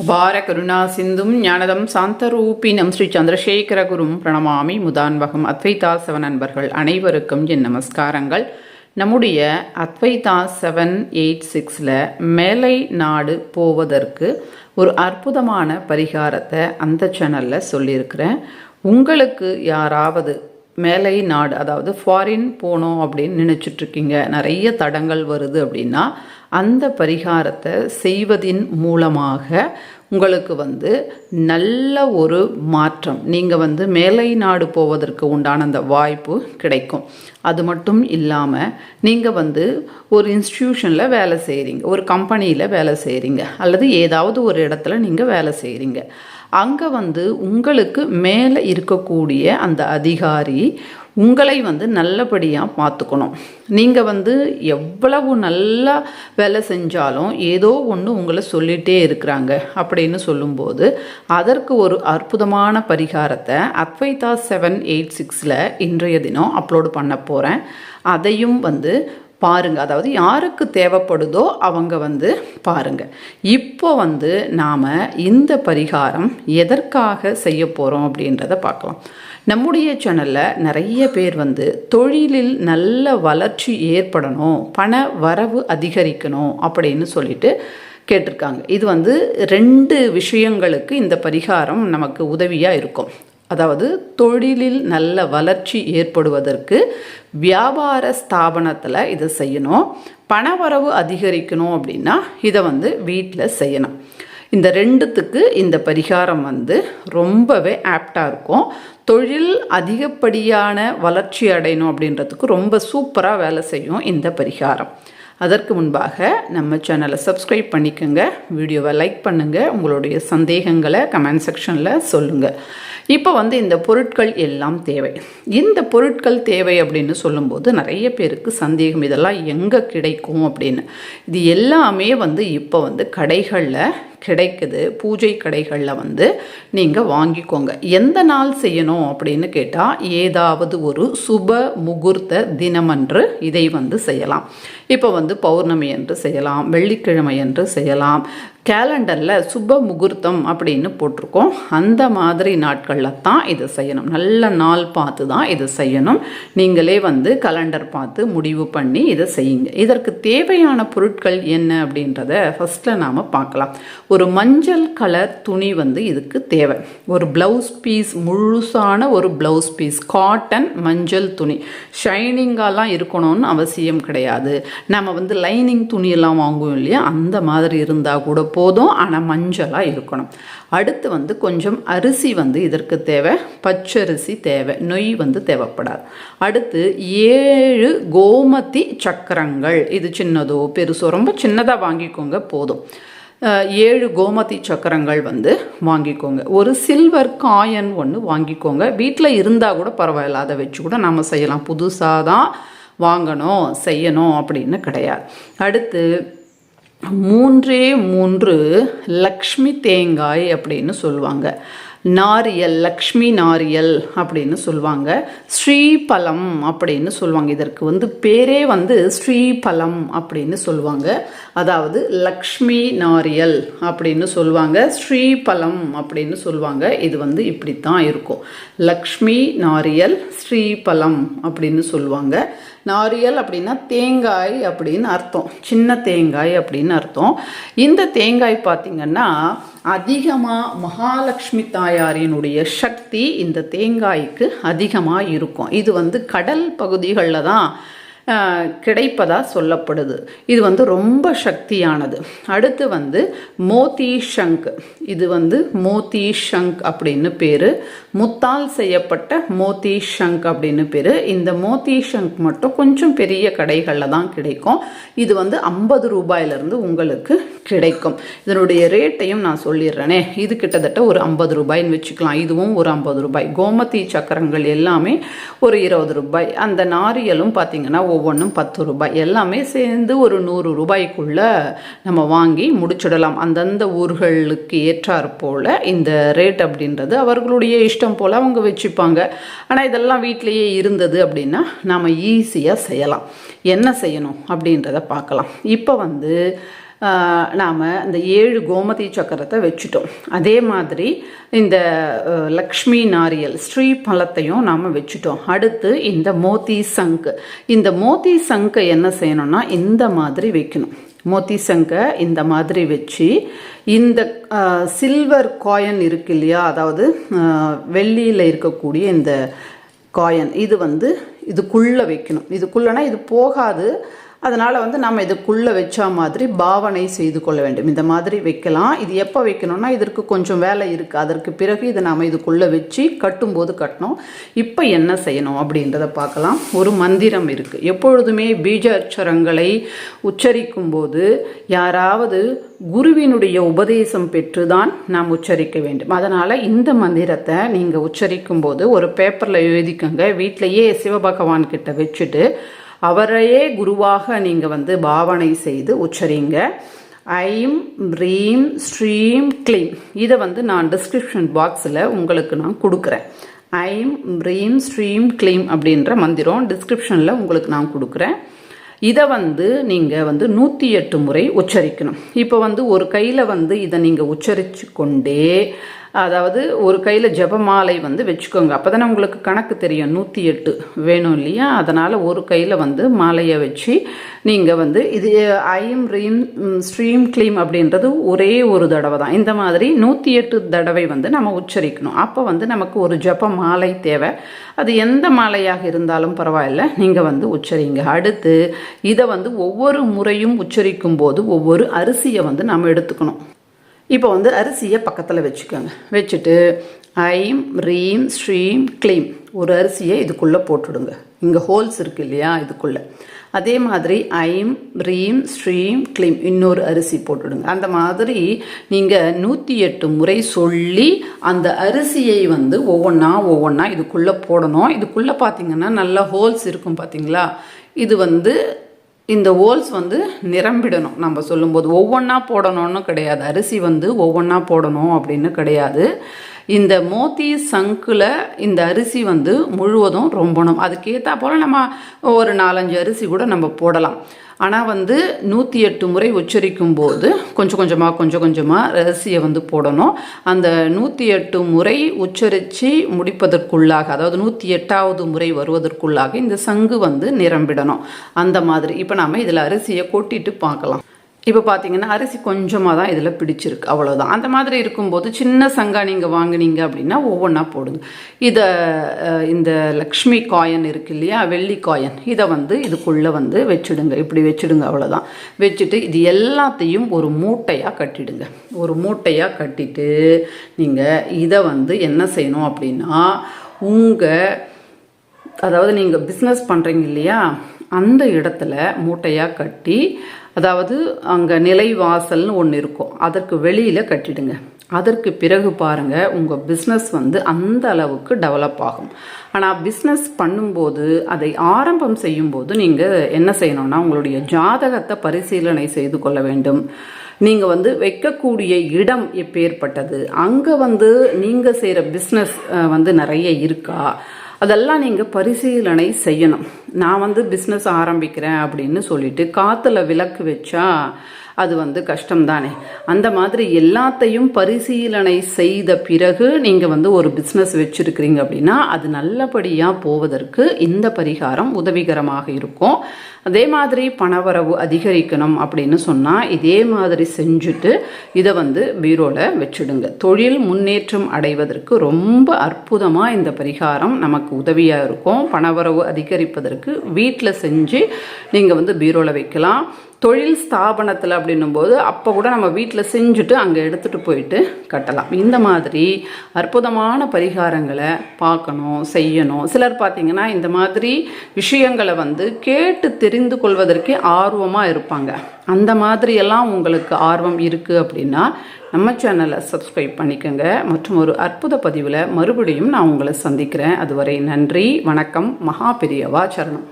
அபார கருணா சிந்தும் ஞானதம் சாந்தரூபினம் ஸ்ரீ சந்திரசேகரகுரும் பிரணமாமி முதான்வகம் அத்வைதா செவன் நண்பர்கள் அனைவருக்கும் என் நமஸ்காரங்கள். நம்முடைய அத்வைதா செவன் எயிட் சிக்ஸில் மேலை நாடு போவதற்கு ஒரு அற்புதமான பரிகாரத்தை அந்த சேனலில் சொல்லியிருக்கிறேன். உங்களுக்கு யாராவது மேலை நாடு அதாவது ஃபாரின் போகணும் அப்படின்னு நினச்சிட்ருக்கீங்க. நிறைய தடங்கள் வருது அப்படின்னா அந்த பரிகாரத்தை செய்வதின் மூலமாக உங்களுக்கு வந்து நல்ல ஒரு மாற்றம் நீங்கள் வந்து மேலை நாடு போவதற்கு உண்டான அந்த வாய்ப்பு கிடைக்கும். அது மட்டும் இல்லாமல் நீங்கள் வந்து ஒரு இன்ஸ்டிடியூஷனில் வேலை செய்கிறீங்க ஒரு கம்பெனியில் வேலை செய்கிறீங்க அல்லது ஏதாவது ஒரு இடத்துல நீங்கள் வேலை செய்கிறீங்க அங்கே வந்து உங்களுக்கு மேலே இருக்கக்கூடிய அந்த அதிகாரி உங்களை வந்து நல்லபடியாக பார்த்துக்கணும். நீங்கள் வந்து எவ்வளவு நல்லா வேலை செஞ்சாலும் ஏதோ ஒன்று உங்களை சொல்லிகிட்டே இருக்கிறாங்க அப்படின்னு சொல்லும்போது அதற்கு ஒரு அற்புதமான பரிகாரத்தை அத்வைதா செவன் எயிட் சிக்ஸில் இன்றைய தினம் அப்லோடு பண்ண போகிறேன் அதையும் வந்து பாருங்கள் அதாவது யாருக்கு தேவைப்படுதோ அவங்க வந்து பாருங்கள் இப்போ வந்து நாம் இந்த பரிகாரம் எதற்காக செய்ய போகிறோம் அப்படின்றத பார்க்கலாம். நம்முடைய சேனலில் நிறைய பேர் வந்து தொழிலில் நல்ல வளர்ச்சி ஏற்படணும் பண வரவு அதிகரிக்கணும் அப்படின்னு சொல்லிட்டு கேட்டிருக்காங்க. இது வந்து ரெண்டு விஷயங்களுக்கு இந்த பரிகாரம் நமக்கு உதவியாக இருக்கும். அதாவது தொழிலில் நல்ல வளர்ச்சி ஏற்படுவதற்கு வியாபார ஸ்தாபனத்தில் இதை செய்யணும். பணவரவு அதிகரிக்கணும் அப்படின்னா இதை வந்து வீட்டில் செய்யணும். இந்த ரெண்டுத்துக்கு இந்த பரிகாரம் வந்து ரொம்பவே ஆப்டாக இருக்கும். தொழில் அதிகப்படியான வளர்ச்சி அடையணும் அப்படின்றதுக்கு ரொம்ப சூப்பராக வேலை செய்யும் இந்த பரிகாரம். அதற்கு முன்பாக நம்ம சேனலை சப்ஸ்கிரைப் பண்ணிக்கோங்க. வீடியோவை லைக் பண்ணுங்கள் உங்களுடைய சந்தேகங்களை கமெண்ட் செக்ஷனில் சொல்லுங்கள் இப்போ வந்து இந்த பொருட்கள் எல்லாம் தேவை. இந்த பொருட்கள் தேவை அப்படின்னு சொல்லும்போது நிறைய பேருக்கு சந்தேகம் இதெல்லாம் எங்கே கிடைக்கும் அப்படின்னு. இது எல்லாமே வந்து இப்போ வந்து கடைகளில் கிடைக்குது பூஜை கடைகளில் வந்து நீங்கள் வாங்கிக்கோங்க. எந்த நாள் செய்யணும் அப்படின்னு கேட்டால் ஏதாவது ஒரு சுப முகூர்த்த தினமன்று இதை வந்து செய்யலாம். இப்போ வந்து பௌர்ணமி என்று செய்யலாம் வெள்ளிக்கிழமை என்று செய்யலாம். கேலண்டரில் சுப முகூர்த்தம் அப்படின்னு போட்டிருக்கோம். அந்த மாதிரி நாட்களில் தான் இதை செய்யணும். நல்ல நாள் பார்த்து தான் இதை செய்யணும். நீங்களே வந்து கலண்டர் பார்த்து முடிவு பண்ணி இதை செய்யுங்க. இதற்கு தேவையான பொருட்கள் என்ன அப்படின்றத ஃபஸ்ட்டில் நாம் பார்க்கலாம். ஒரு மஞ்சள் கலர் துணி வந்து இதுக்கு தேவை. ஒரு ப்ளவுஸ் பீஸ் முழுசான ஒரு ப்ளவுஸ் பீஸ் காட்டன் மஞ்சள் துணி. ஷைனிங்காலாம் இருக்கணும்னு அவசியம் கிடையாது. நம்ம வந்து லைனிங் துணியெல்லாம் வாங்குவோம் இல்லையா? அந்த மாதிரி இருந்தால் கூட போதும். ஆனால் மஞ்சளாக இருக்கணும். அடுத்து வந்து கொஞ்சம் அரிசி வந்து இதற்கு தேவை. பச்சரிசி தேவை. நொய் வந்து தேவைப்படாது. அடுத்து ஏழு கோமதி சக்கரங்கள். இது சின்னதோ பெருசோ ரொம்ப சின்னதாக வாங்கிக்கோங்க போதும். ஏழு கோமதி சக்கரங்கள் வந்து வாங்கிக்கோங்க. ஒரு சில்வர் காயன் ஒன்று வாங்கிக்கோங்க. வீட்டில் இருந்தால் கூட பரவாயில்ல. அதை வச்சு கூட நம்ம செய்யலாம். புதுசாக தான் வாங்கணும் செய்யணும் அப்படின்னு கிடையாது. அடுத்து மூன்றே மூன்று லக்ஷ்மி தேங்காய் அப்படின்னு சொல்லுவாங்க. நாரியல் லக்ஷ்மி நாரியல் அப்படின்னு சொல்லுவாங்க. ஸ்ரீபலம் அப்படின்னு சொல்லுவாங்க. இதற்கு வந்து பேரே வந்து ஸ்ரீபலம் அப்படின்னு சொல்லுவாங்க. அதாவது லக்ஷ்மி நாரியல் அப்படின்னு சொல்லுவாங்க. ஸ்ரீபலம் அப்படின்னு சொல்லுவாங்க. இது வந்து இப்படித்தான் இருக்கும். லக்ஷ்மி நாரியல் ஸ்ரீபலம் அப்படின்னு சொல்லுவாங்க. நாரியல் அப்படின்னா தேங்காய் அப்படின்னு அர்த்தம். சின்ன தேங்காய் அப்படின்னு அர்த்தம். இந்த தேங்காய் பார்த்திங்கன்னா அதிகமாக மகாலட்சுமி தாயாரினுடைய சக்தி இந்த தேங்காய்க்கு அதிகமாக இருக்கும். இது வந்து கடல் பகுதிகளில் தான் கிடைப்பதாக சொல்லப்படுது. இது வந்து ரொம்ப சக்தியானது. அடுத்து வந்து மோதி ஷங்க் இது வந்து மோதி ஷங்க் அப்படின்னு பேர். முத்தால் செய்யப்பட்ட மோதி ஷங்க் அப்படின்னு பேர். இந்த மோதி ஷங்க் மட்டும் கொஞ்சம் பெரிய கடைகளில் தான் கிடைக்கும். இது வந்து ஐம்பது ரூபாயிலிருந்து உங்களுக்கு கிடைக்கும். இதனுடைய ரேட்டையும் நான் சொல்லிடுறேனே. இது கிட்டத்தட்ட ஒரு ஐம்பது ரூபாய்ன்னு வச்சுக்கலாம். இதுவும் ஒரு ஐம்பது ரூபாய். கோமதி சக்கரங்கள் எல்லாமே ஒரு இருபது ரூபாய். அந்த நாரியலும் பார்த்தீங்கன்னா ஒவ்வொன்றும் பத்து ரூபாய். எல்லாமே சேர்ந்து ஒரு நூறு ரூபாய்க்குள்ளே நம்ம வாங்கி முடிச்சிடலாம். அந்தந்த ஊர்களுக்கு ஏற்றாற் போல் இந்த ரேட் அப்படின்றது அவர்களுடைய இஷ்டம் போல் அவங்க வச்சுப்பாங்க. ஆனால் இதெல்லாம் வீட்டிலையே இருந்தது அப்படின்னா நாம் ஈஸியாக செய்யலாம். என்ன செய்யணும் அப்படின்றத பார்க்கலாம். இப்போ வந்து நாம் இந்த ஏழு கோமதி சக்கரத்தை வச்சுட்டோம். அதே மாதிரி இந்த லக்ஷ்மி நாரியல் ஸ்ரீ பழத்தையும் நாம் வச்சுட்டோம். அடுத்து இந்த மோதி சங்கு. இந்த மோதி சங்கை என்ன செய்யணும்னா இந்த மாதிரி வைக்கணும். மோத்தி சங்கை இந்த மாதிரி வச்சு இந்த சில்வர் காயின் இருக்கு இல்லையா? அதாவது வெள்ளியில் இருக்கக்கூடிய இந்த காயின். இது வந்து இதுக்குள்ளே வைக்கணும். இதுக்குள்ளனா இது போகாது. அதனால் வந்து நம்ம இதுக்குள்ளே வச்சா மாதிரி பாவனை செய்து கொள்ள வேண்டும். இந்த மாதிரி வைக்கலாம். இது எப்போ வைக்கணும்னா இதற்கு கொஞ்சம் வேலை இருக்குது அதற்கு பிறகு இதை நாம் இதுக்குள்ளே வச்சு கட்டும்போது கட்டணும். இப்போ என்ன செய்யணும் அப்படின்றத பார்க்கலாம். ஒரு மந்திரம் இருக்குது எப்பொழுதுமே பீஜ அச்சரங்களை உச்சரிக்கும் போது யாராவது குருவினுடைய உபதேசம் பெற்றுதான் நாம் உச்சரிக்க வேண்டும். அதனால் இந்த மந்திரத்தை நீங்கள் உச்சரிக்கும் போது ஒரு பேப்பரில் எழுதிக்கோங்க. வீட்டிலையே சிவபகவான் கிட்ட வச்சுட்டு அவரையே குருவாக நீங்கள் வந்து பாவனை செய்து உச்சரிங்க. ஐம் ரீம் ஸ்ரீம் க்ளீம். இதை வந்து நான் டிஸ்கிரிப்ஷன் பாக்ஸில் உங்களுக்கு நான் கொடுக்குறேன். ஐம் ரீம் ஸ்ரீம் க்ளீம் அப்படின்ற மந்திரம் டிஸ்கிரிப்ஷனில் உங்களுக்கு நான் கொடுக்குறேன். இதை வந்து நீங்கள் வந்து நூற்றி எட்டு முறை உச்சரிக்கணும். இப்போ வந்து ஒரு கையில் வந்து இதை நீங்கள் உச்சரித்து கொண்டே அதாவது ஒரு கையில் ஜபமாலை வந்து வச்சுக்கோங்க. அப்போ தானே உங்களுக்கு கணக்கு தெரியும். நூற்றி எட்டு வேணும் இல்லையா? அதனால் ஒரு கையில் வந்து மாலையை வச்சு நீங்கள் வந்து இது ஐம் ரீம் ஸ்ட்ரீம் க்ளீம் அப்படின்றது ஒரே ஒரு தடவை தான். இந்த மாதிரி நூற்றி எட்டு தடவை வந்து நம்ம உச்சரிக்கணும். அப்போ வந்து நமக்கு ஒரு ஜப மாலை தேவை. அது எந்த மாலையாக இருந்தாலும் பரவாயில்ல. நீங்கள் வந்து உச்சரிங்க. அடுத்து இதை வந்து ஒவ்வொரு முறையும் உச்சரிக்கும் போது ஒவ்வொரு அரிசியை வந்து நம்ம எடுத்துக்கணும். இப்போ வந்து அரிசியை பக்கத்தில் வச்சுக்கோங்க. வச்சுட்டு ஐம் ரீம் ஸ்ரீம் க்ளீம். ஒரு அரிசியை இதுக்குள்ளே போட்டுடுங்க. இங்கே ஹோல்ஸ் இருக்கு இல்லையா இதுக்குள்ளே. அதே மாதிரி ஐம் ரீம் ஸ்ரீம் க்ளீம் இன்னொரு அரிசி போட்டுடுங்க. அந்த மாதிரி நீங்கள் நூற்றி எட்டு முறை சொல்லி அந்த அரிசியை வந்து ஒவ்வொன்றா ஒவ்வொன்றா இதுக்குள்ளே போடணும். இதுக்குள்ளே பார்த்தீங்கன்னா நல்ல ஹோல்ஸ் இருக்கும் பார்த்தீங்களா இது வந்து இந்த ஹோல்ஸ் வந்து நிரம்பிடணும். நம்ம சொல்லும்போது ஒவ்வொன்றா போடணும்னு கிடையாது. அரிசி வந்து ஒவ்வொன்றா போடணும் அப்படின்னு கிடையாது. இந்த மோத்தி சங்கில் இந்த அரிசி வந்து முழுவதும் ரொம்பணும். அதுக்கேற்றா போல் நம்ம ஒரு நாலஞ்சு அரிசி கூட நம்ம போடலாம். ஆனால் வந்து நூற்றி எட்டு முறை உச்சரிக்கும் போது கொஞ்சம் கொஞ்சமாக கொஞ்சம் கொஞ்சமாக அரிசியை வந்து போடணும். அந்த நூற்றி எட்டு முறை உச்சரித்து முடிப்பதற்குள்ளாக அதாவது நூற்றி எட்டாவது முறை வருவதற்குள்ளாக இந்த சங்கு வந்து நிரம்பிடணும். அந்த மாதிரி. இப்போ நாம் இதில் அரிசியை கொட்டிட்டு பார்க்கலாம். இப்போ பார்த்தீங்கன்னா அரிசி கொஞ்சமாக தான் இதில் பிடிச்சிருக்கு அவ்வளோதான் அந்த மாதிரி இருக்கும்போது சின்ன சங்கா நீங்கள் வாங்குனீங்க அப்படின்னா ஒவ்வொன்றா போடுங்க. இதை இந்த லக்ஷ்மி காயின் இருக்கு இல்லையா வெள்ளி காயின் இதை வந்து இதுக்குள்ளே வந்து வச்சுடுங்க. இப்படி வச்சுடுங்க அவ்வளோதான் வச்சுட்டு இது எல்லாத்தையும் ஒரு மூட்டையாக கட்டிடுங்க. ஒரு மூட்டையாக கட்டிட்டு நீங்கள் இதை வந்து என்ன செய்யணும் அப்படின்னா உங்கள் அதாவது நீங்கள் பிஸ்னஸ் பண்ணுறீங்க இல்லையா அந்த இடத்துல மூட்டையாக கட்டி அதாவது அங்கே நிலைவாசல்னு ஒன்று இருக்கும். அதற்கு வெளியில் கட்டிடுங்க. அதற்கு பிறகு பாருங்கள் உங்கள் பிஸ்னஸ் வந்து அந்த அளவுக்கு டெவலப் ஆகும். ஆனால் பிஸ்னஸ் பண்ணும்போது அதை ஆரம்பம் செய்யும்போது நீங்கள் என்ன செய்யணும்னா உங்களுடைய ஜாதகத்தை பரிசீலனை செய்து கொள்ள வேண்டும். நீங்கள் வந்து வைக்கக்கூடிய இடம் எப்பேற்பட்டது? அங்கே வந்து நீங்கள் செய்கிற பிஸ்னஸ் வந்து நிறைய இருக்கா? அதெல்லாம் நீங்கள் பரிசீலனை செய்யணும். நான் வந்து பிஸ்னஸ் ஆரம்பிக்கிறேன் அப்படின்னு சொல்லிட்டு காற்றுல விளக்கு வச்சா அது வந்து கஷ்டம் தானே அந்த மாதிரி எல்லாத்தையும் பரிசீலனை செய்த பிறகு நீங்கள் வந்து ஒரு பிஸ்னஸ் வச்சுருக்கிறீங்க அப்படின்னா அது நல்லபடியாக போவதற்கு இந்த பரிகாரம் உதவிகரமாக இருக்கும். அதே மாதிரி பணவரவு அதிகரிக்கணும் அப்படின்னு சொன்னால் இதே மாதிரி செஞ்சுட்டு இதை வந்து பீரோவில் வச்சுடுங்க. தொழில் முன்னேற்றம் அடைவதற்கு ரொம்ப அற்புதமாக இந்த பரிகாரம் நமக்கு உதவியாக இருக்கும். பணவரவு அதிகரிப்பதற்கு வீட்டில் செஞ்சு நீங்கள் வந்து பீரோவில் வைக்கலாம். தொழில் ஸ்தாபனத்தில் அப்படின்னும் போது அப்போ கூட நம்ம வீட்டில் செஞ்சுட்டு அங்கே எடுத்துகிட்டு போயிட்டு கட்டலாம். இந்த மாதிரி அற்புதமான பரிகாரங்களை பார்க்கணும் செய்யணும். சிலர் பார்த்திங்கன்னா இந்த மாதிரி விஷயங்களை வந்து கேட்டு தெரிந்து கொள்வதற்கே ஆர்வமாக இருப்பாங்க. அந்த மாதிரியெல்லாம் உங்களுக்கு ஆர்வம் இருக்குது அப்படின்னா நம்ம சேனலை சப்ஸ்கிரைப் பண்ணிக்கோங்க. மற்றும் ஒரு அற்புத பதிவில் மறுபடியும் நான் உங்களை சந்திக்கிறேன். அதுவரை நன்றி வணக்கம் மகா பெரியவா சரணம்.